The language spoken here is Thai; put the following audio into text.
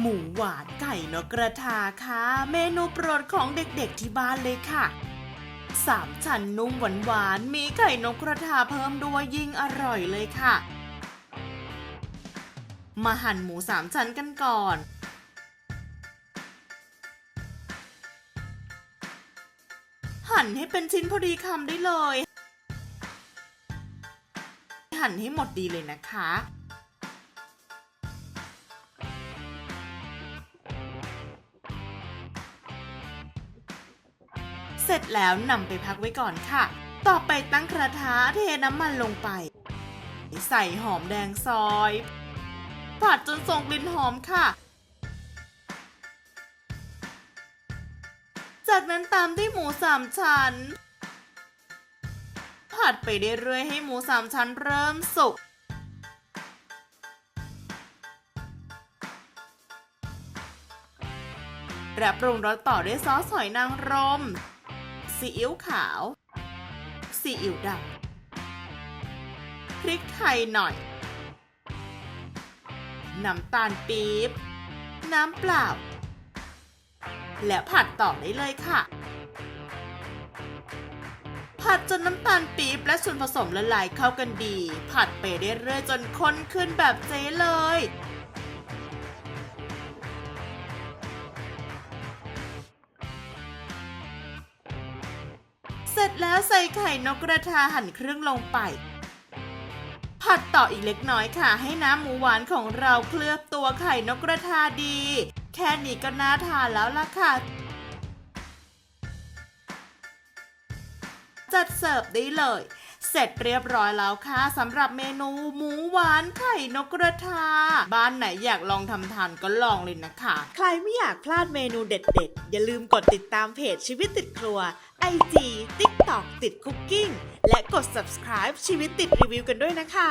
หมูหวานไก่นกกระทาค่ะ เมนูโปรดของเด็กๆที่บ้านเลยค่ะสามชั้นนุ่มหวานๆมีไก่นกกระทาเพิ่มด้วยยิ่งอร่อยเลยค่ะ มาหั่นหมูสามชั้นกันก่อนหั่นให้เป็นชิ้นพอดีคำได้เลย หั่นให้หมดดีเลยนะคะ เสร็จแล้วนำไปพักไว้ก่อนค่ะ ต่อไปตั้งกระทะเทน้ำมันลงไป ใส่หอมแดงซอยผัดจนส่งกลิ่นหอมค่ะ จากนั้นตามด้วยหมูสามชั้น ผัดไปเรื่อยๆให้หมูสามชั้นเริ่มสุกและปรุงรสต่อด้วยซอสหอยนางรม ซีอิ๊วขาว ซีอิ๊วดำพริกไทยหน่อย น้ำตาลปี๊บ น้ำเปล่า และผัดต่อได้เลยค่ะ ผัดจนน้ำตาลปี๊บและส่วนผสมละลายเข้ากันดี ผัดไปเรื่อยๆจนข้นขึ้นแบบเจ๊เลย เสร็จแล้วใส่ไข่นกกระทาหั่นครึ่งลงไป ผัดต่ออีกเล็กน้อยค่ะ ให้น้ำหมูหวานของเราเคลือบตัวไข่นกกระทาดี แค่นี้ก็น่าทานแล้วล่ะค่ะ จัดเสิร์ฟได้เลย เสร็จเรียบร้อยแล้วค่ะสำหรับเมนูหมูหวานไข่นกกระทา บ้านไหนอยากลองทำทานก็ลองเลยนะคะ ใครไม่อยากพลาดเมนูเด็ดๆ อย่าลืมกดติดตามเพจชีวิตติดครัว IG TikTok ติดคุกกิ้งและกด subscribe ชีวิตติดรีวิวกันด้วยนะคะ